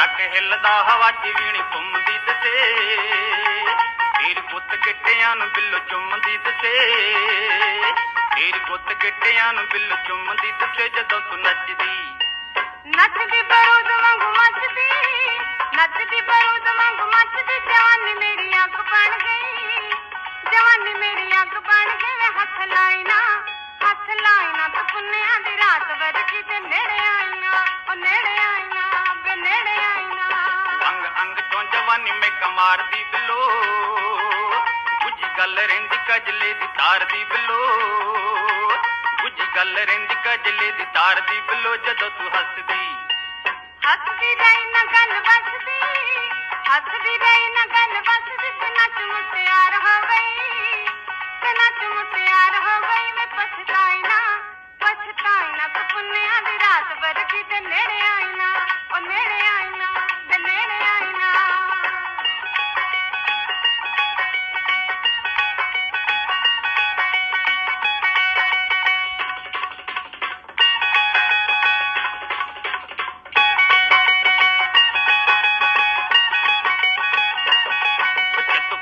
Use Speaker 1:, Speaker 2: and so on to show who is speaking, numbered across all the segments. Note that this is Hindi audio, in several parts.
Speaker 1: ਹਿੱਲਦਾ ਹਵਾ ਚ ਵੀਣੀ ਘੁੰਮਦੀ ਦਸੇ ਤੇਰੀ ਗੁੱਤ ਗਿੱਟਿਆਂ ਨੂੰ ਬਿੱਲ ਚੁੰਮਦੀ ਦਸੇ ਤੇਰੀ ਗੁੱਤ ਗਿੱਟਿਆਂ ਨੂੰ ਬਿੱਲ ਚੁੰਮਦੀ ਦਸੇ ਜਦੋਂ ਤੂੰ ਨੱਚਦੀ। तो जवानी में कमार दी बिलो। गुज गल रेंद कजले दी तार दी बिलो। गुज गल रेंद कजले दी तार दी बिलो, जदों तू हसदी।
Speaker 2: हसदी रही ना गल बसदी हसदी रही ना गल बसदी, ते नच मुटियार हो गई ते नच मुटियार हो गई मैं पछताई ना पछताई ना तो पुन्ने आधी रात बरखी ते नेड़े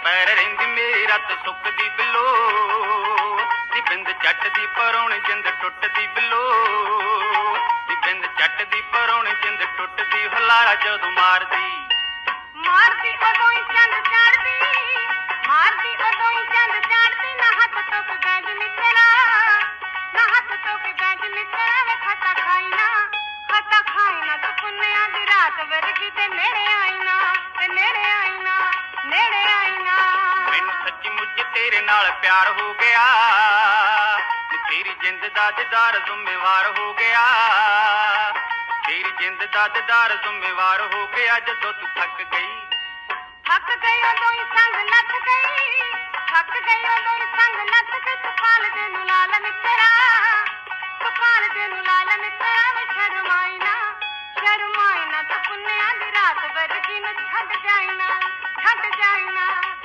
Speaker 1: ਪੈਰ ਰਹਿੰਦੀ ਮੇਰੀ ਰੱਤ ਸੁੱਕਦੀ ਬਿੱਲੋ ਨੀ ਬਿੰਦ ਜੱਟ ਦੀ ਪਰੌਣ ਜਿੰਦ ਟੁੱਟਦੀ ਬਿੱਲੋ ਨੀ ਬਿੰਦ ਜੱਟ ਦੀ ਪਰੌਣ ਜਿੰਦ ਟੁੱਟਦੀ ਹੁਲਾਰਾ ਜਦੋਂ ਮਾਰਦੀ
Speaker 2: ਮਾਰਦੀ ਉਦੋਂ ਹੀ ਚੰਦ ਚੜਦੀ ਮਾਰਦੀ ਉਦੋਂ ਹੀ ਚੰਦ ਚੜਦੀ ਨਾ ਹੱਥ ਤੋਂ ਕਿ ਬੈਜ ਨਿਕਲਾ ਨਾ ਹੱਥ ਤੋਂ ਕਿ ਬੈਜ ਨਿਕਲਾ ਵੇ ਖਤਾ ਖਾਈ ਨਾ ਖਤਾ ਖਾਈ ਨਾ ਤੂੰ ਪੁੰਨਿਆਂ ਦੀ ਰਾਤ ਵਰਗੀ ਤੇ ਨੇੜੇ ਆਈ ਨਾ
Speaker 1: ਨਾਲ ਪਿਆਰ ਹੋ ਗਿਆ। ਤੇਰੀ ਜਿੰਦ ਦਾ ਦਿਦਾਰ ਜ਼ਿੰਮੇਵਾਰ ਹੋ ਗਿਆ। ਤੇਰੀ ਜਿੰਦ ਦਾ ਦਿਦਾਰ ਜ਼ਿੰਮੇਵਾਰ ਹੋ ਗਿਆ ਜਦੋਂ ਤੂੰ ਥੱਕ ਗਈ।
Speaker 2: ਥੱਕ ਗਈ ਉਦੋਂ ਹੀ ਸੰਗ ਲੱਥ ਗਈ। ਥੱਕ ਗਈ ਉਦੋਂ ਹੀ ਸੰਗ ਲੱਥ ਕੇ ਤੂੰ ਫਾਲ ਦੇ ਨੂੰ